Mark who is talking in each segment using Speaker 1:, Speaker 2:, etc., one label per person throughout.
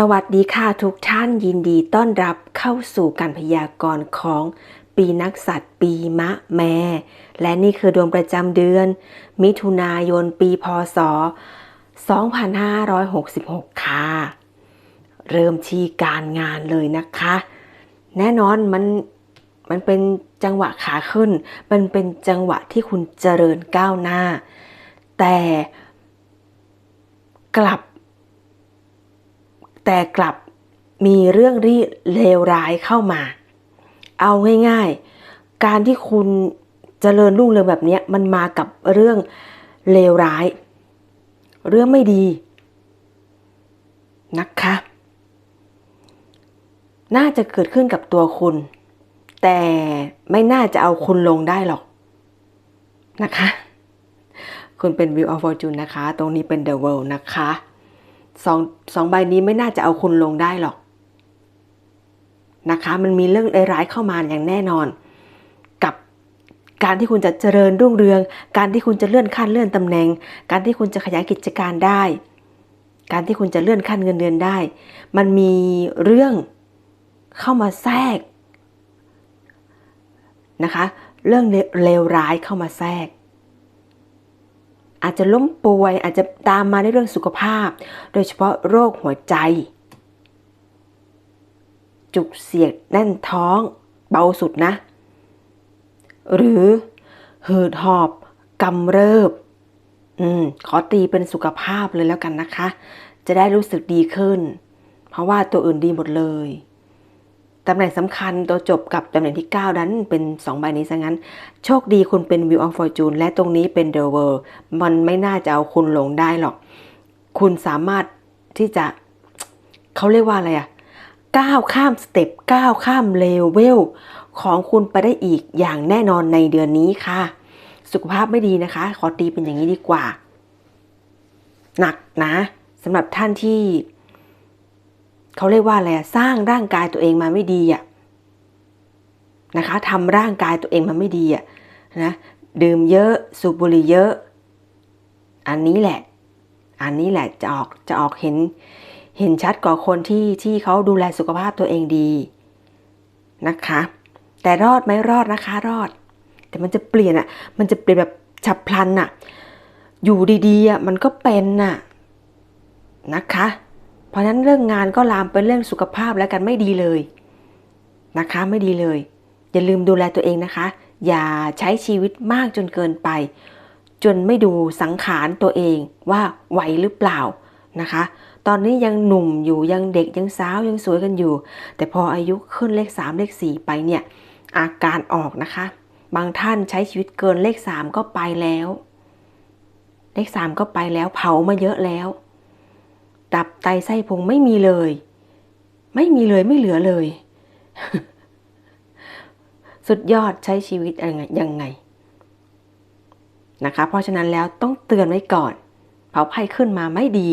Speaker 1: สวัสดีค่ะทุกท่านยินดีต้อนรับเข้าสู่การพยากรณ์ของปีนักสัตว์ปีมะแม่และนี่คือดวงประจำเดือน มิถุนายนปีพศ 2566 ค่ะ เริ่มที่การงานเลยนะคะ แน่นอนมันมันเป็นจังหวะขาขึ้น มันเป็นจังหวะที่คุณเจริญก้าวหน้า แต่กลับ แต่กลับมีเรื่องที่เลวร้ายเข้ามา เอาง่ายๆ การที่คุณเจริญรุ่งเรืองแบบนี้มันมากับเรื่องเลวร้าย เรื่องไม่ดีนะคะ น่าจะเกิดขึ้นกับตัวคุณ แต่ไม่น่าจะเอาคุณลงได้หรอกนะคะ คุณเป็น View of Fortune นะคะ ตรงนี้เป็น The World นะคะ สองสองใบนี้ไม่น่าจะเอาคุณลงได้หรอกนะคะ มันมีเรื่องร้ายเข้ามาอย่างแน่นอน กับการที่คุณจะเจริญรุ่งเรือง การที่คุณจะเลื่อนขั้นเลื่อนตำแหน่ง การที่คุณจะขยายกิจการได้ การที่คุณจะเลื่อนขั้นเงินเดือนได้ มันมีเรื่องเข้ามาแทรกนะคะ เรื่องเลวร้ายเข้ามาแทรก อาจจะล้มป่วยอาจจะตามมาในเรื่องสุขภาพ โดยเฉพาะโรคหัวใจ จุกเสียดแน่นท้องเบาสุดนะ หรือหืดหอบกำเริบ อืม ขอตีเป็นสุขภาพเลยแล้วกันนะคะ จะได้รู้สึกดีขึ้น เพราะว่าตัวอื่นดีหมดเลย ตำแหน่งสำคัญตัวจบกับตำแหน่งที่ 9 นั้นเป็น 2 ใบนี้ซะงั้น โชคดีคุณเป็น View of Fortune และตรงนี้เป็น The World มันไม่น่าจะเอาคุณลงได้หรอก คุณสามารถที่จะเขาเรียกว่าอะไรอะก้าวข้ามสเต็ปก้าวข้ามเลเวลของคุณไปได้อีกอย่างแน่นอนในเดือนนี้ค่ะ สุขภาพไม่ดีนะคะ ขอตีเป็นอย่างนี้ดีกว่า หนักนะสำหรับท่านที่ เขาเรียกว่าอะไรสร้างร่างกายตัวเองมาไม่ดีอะนะคะทำร่างกายตัวเองมาไม่ดีอะนะดื่มเยอะสูบบุหรี่เยอะ อันนี้แหละ อันนี้แหละจะออกจะออกเห็นเห็นชัดกว่าคนที่ที่เขาดูแลสุขภาพตัวเองดีนะคะ แต่รอดไหมรอดนะคะรอด แต่มันจะเปลี่ยนอะ่ะมันจะเปลี่ยนแบบฉับพลันอะ่ะอยู่ดีๆอะ่ะมันก็เป็นน่ะนะคะ ราะนั้นเรื่องงานก็ลามเป็นเรื่องสุขภาพแล้วกันไม่ดีเลยนะคะไม่ดีเลย อย่าลืมดูแลตัวเองนะคะ อย่าใช้ชีวิตมากจนเกินไป จนไม่ดูสังขารตัวเองว่าไหวหรือเปล่านะคะ ตอนนี้ยังหนุ่มอยู่ยังเด็กยังสาวยังสวยกันอยู่ แต่พออายุขึ้นเลข 3 เลข 4 ไปเนี่ยอาการออกนะคะ บางท่านใช้ชีวิตเกินเลข 3 ก็ไปแล้ว เลข 3 ก็ไปแล้วเผามาเยอะแล้ว ตับไตไส้พุงไม่มีเลย ไม่มีเลยไม่เหลือเลย สุดยอดใช้ชีวิตยังไงนะคะ เพราะฉะนั้นแล้วต้องเตือนไว้ก่อน เผาไพ่ขึ้นมาไม่ดี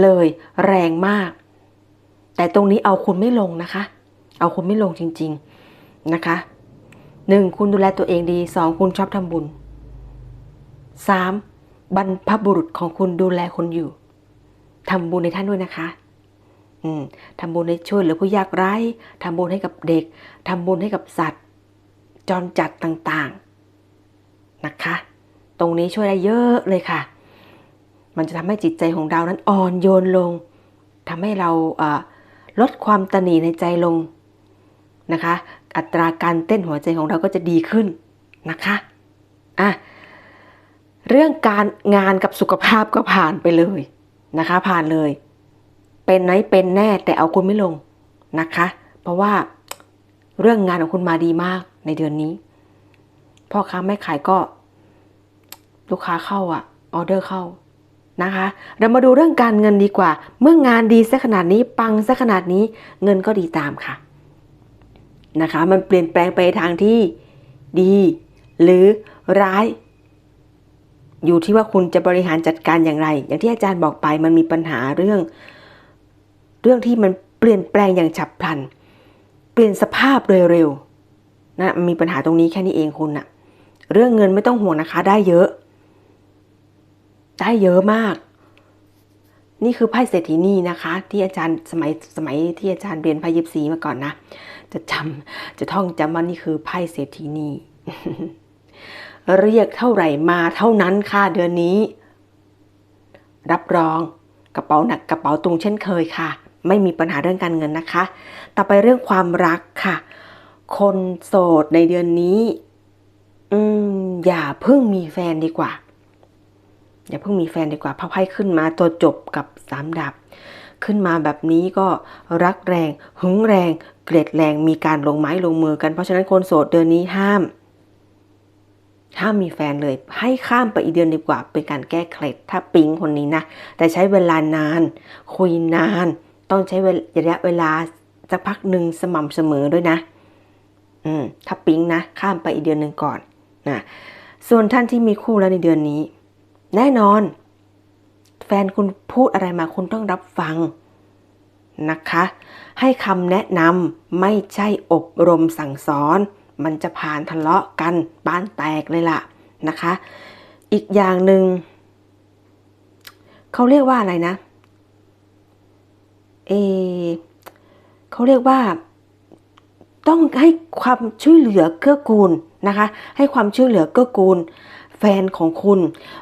Speaker 1: เลยแรงมาก แต่ตรงนี้เอาคุณไม่ลงนะคะ เอาคุณไม่ลงจริง ๆนะคะหนึ่งคุณดูแลตัวเองดีสองคุณชอบทำบุญสามบรรพบุรุษของคุณดูแลคนอยู่ ทำบุญในท่านด้วยนะคะอืมทำบุญในช่วยเหลือผู้ยากไร้ทำบุญให้กับเด็กทำบุญให้กับสัตว์ จรจัดต่างๆนะคะ ตรงนี้ช่วยได้เยอะเลยค่ะ มันจะทำให้จิตใจของเรานั้นอ่อนโยนลงทำให้เราลดความตนีในใจลงนะคะ อัตราการเต้นหัวใจของเราก็จะดีขึ้นนะคะอะเรื่องการงานกับสุขภาพก็ผ่านไปเลย นะคะ ผ่านเลย เป็นไหนเป็นแน่แต่เอาคุณไม่ลงนะคะ เพราะว่าเรื่องงานของคุณมาดีมากในเดือนนี้ พ่อค้าแม่ขายก็ ลูกค้าเข้าอะออเดอร์เข้านะคะ เรามาดูเรื่องการเงินดีกว่า เมื่องานดีซะขนาดนี้ปังซะขนาดนี้เงินก็ดีตามค่ะนะคะ มันเปลี่ยนแปลงไปทางที่ดี หรือร้าย อยู่ที่ว่าคุณจะบริหารจัดการอย่างไร อย่างที่อาจารย์บอกไปมันมีปัญหาเรื่อง เรื่องที่มันเปลี่ยนแปลงอย่างฉับพลัน เปลี่ยนสภาพโดยเร็วนะมีปัญหาตรงนี้แค่นี้เองคุณนะเรื่องเงินไม่ต้องห่วงนะคะ ได้เยอะ ได้เยอะมาก นี่คือไพ่เศรษฐีนีนะคะ ที่อาจารย์สมัยสมัยที่อาจารย์เรียนไพ่ยิปซีมาก่อนนะจะจำจะท่องจำว่านี่คือไพ่เศรษฐีนี เรียกเท่าไหร่มาเท่านั้นค่ะเดือนนี้ รับรองกระเป๋าหนักกระเป๋าตุงเช่นเคยค่ะ ไม่มีปัญหาเรื่องการเงินนะคะ ต่อไปเรื่องความรักค่ะ คนโสดในเดือนนี้ อืม อย่าเพิ่งมีแฟนดีกว่า อย่าเพิ่งมีแฟนดีกว่าพระไพ่ขึ้นมาตัวจบกับสามดาบขึ้นมาแบบนี้ก็รักแรงหึงแรง เกลียดแรงมีการลงไม้ลงมือกันเพราะฉะนั้นคนโสดเดือนนี้ห้าม ห้ามมีแฟนเลยให้ข้ามไปอีกเดือนดีกว่า เป็นการแก้เคล็ดถ้าปิ๊งคนนี้นะ แต่ใช้เวลานาน คุยนาน ต้องใช้ระยะเวลาสักพักหนึ่งสม่ำเสมอด้วยนะ อืม ถ้าปิ๊งนะ ข้ามไปอีกเดือนหนึ่งก่อนนะส่วนท่านที่มีคู่แล้วในเดือนนี้ แน่นอน แฟนคุณพูดอะไรมาคุณต้องรับฟังนะคะ ให้คำแนะนำไม่ใช่อบรมสั่งสอน มันจะผ่านทะเลาะกันบ้านแตกเลยล่ะนะคะ อีกอย่างหนึ่งเขาเรียกว่าอะไรนะเอเขาเรียกว่า ต้องให้ความช่วยเหลือเกื้อกูลนะคะ ให้ความช่วยเหลือเกื้อกูล แฟนของคุณ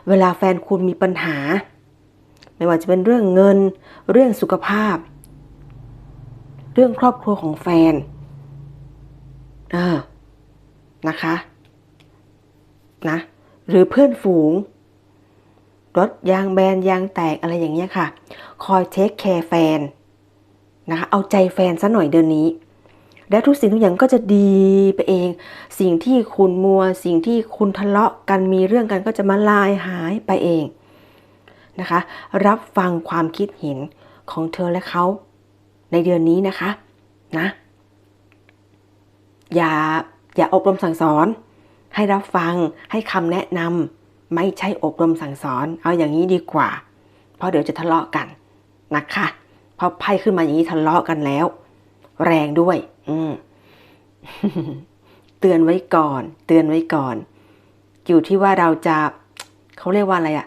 Speaker 1: เวลาแฟนคุณมีปัญหา ไม่ว่าจะเป็นเรื่องเงิน เรื่องสุขภาพ เรื่องครอบครัวของแฟนอ่า นะคะนะหรือเพื่อนฝูง รถยางแบนยางแตกอะไรอย่างเงี้ยค่ะ คอยเทคแคร์แฟนนะคะเอาใจแฟนซะหน่อยเดือนนี้ และทุกสิ่งทุกอย่างก็จะดีไปเอง สิ่งที่คุณมัว สิ่งที่คุณทะเลาะกันมีเรื่องกันก็จะมาลายหายไปเองนะคะ รับฟังความคิดเห็นของเธอและเขาในเดือนนี้นะคะนะอย่า อย่าอบรมสั่งสอน ให้รับฟังให้คำแนะนำไม่ใช่อบรมสั่งสอน เอาอย่างนี้ดีกว่า เพราะเดี๋ยวจะทะเลาะกันนะคะพอไพ่ขึ้นมาอย่างนี้ทะเลาะกันแล้ว แรงด้วย อืมเตือนไว้ก่อน เตือนไว้ก่อน อยู่ที่ว่าเราจะเขาเรียกว่าอะไรอะ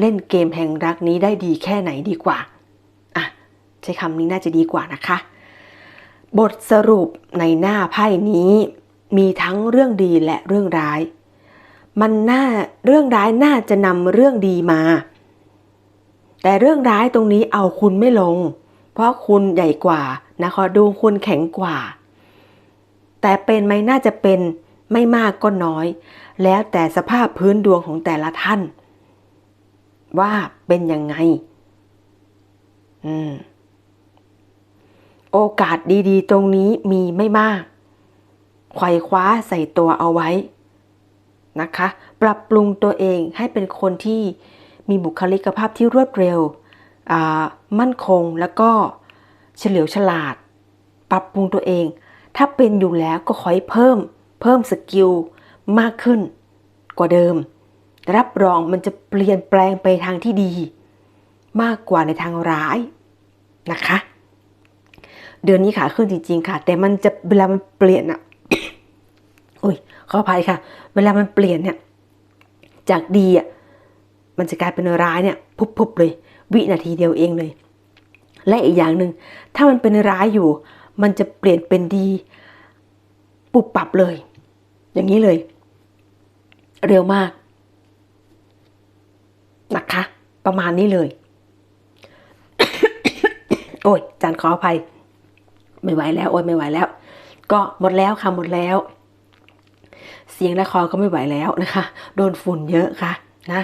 Speaker 1: เล่นเกมแห่งรักนี้ได้ดีแค่ไหนดีกว่าอะใช้คำนี้น่าจะดีกว่านะคะ บทสรุปในหน้าไพ่นี้ มีทั้งเรื่องดีและเรื่องร้าย มันน่าเรื่องร้ายน่าจะนำเรื่องดีมา แต่เรื่องร้ายตรงนี้เอาคุณไม่ลง เพราะคุณใหญ่กว่านะคะดูคุณแข็งกว่า แต่เป็นไหมน่าจะเป็นไม่มากก็น้อย แล้วแต่สภาพพื้นดวงของแต่ละท่าน ว่าเป็นยังไง อืม โอกาสดีๆ ตรงนี้มีไม่มากไขว่คว้าใส่ตัวเอาไว้นะคะ ปรับปรุงตัวเองให้เป็นคนที่มีบุคลิกภาพที่รวดเร็ว มั่นคงแล้วก็เฉลียวฉลาด ปรับปรุงตัวเอง ถ้าเป็นอยู่แล้วก็ขอให้เพิ่ม เพิ่มสกิลมากขึ้นกว่าเดิม รับรองมันจะเปลี่ยนแปลงไปทางที่ดี มากกว่าในทางร้ายนะคะ เดือนนี้ขาขึ้นจริง ๆ ค่ะ แต่มันจะเวลามันเปลี่ยนอะโอ้ยขออภัยค่ะ เวลามันเปลี่ยนเนี่ย จากดีอะมันจะกลายเป็นร้ายเนี่ยพุบๆเลย วินาทีเดียวเองเลย และอีกอย่างหนึ่งถ้ามันเป็นร้ายอยู่ มันจะเปลี่ยนเป็นดี ปุบปับเลย อย่างนี้เลย เร็วมากนะคะ ประมาณนี้เลย โอ้ยจานขออภัย ไม่ไหวแล้วโอ๊ยไม่ไหวแล้ว ก็หมดแล้วค่ะหมดแล้ว เสียงและคอก็ไม่ไหวแล้วนะคะ โดนฝุ่นเยอะค่ะนะ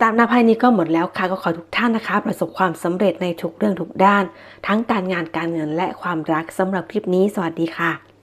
Speaker 1: ตามหน้าไพ่นี้ก็หมดแล้วค่ะก็ขอทุกท่านนะคะ ประสบความสำเร็จในทุกเรื่องทุกด้าน ทั้งการงานการเงินและความรักสำหรับคลิปนี้สวัสดีค่ะ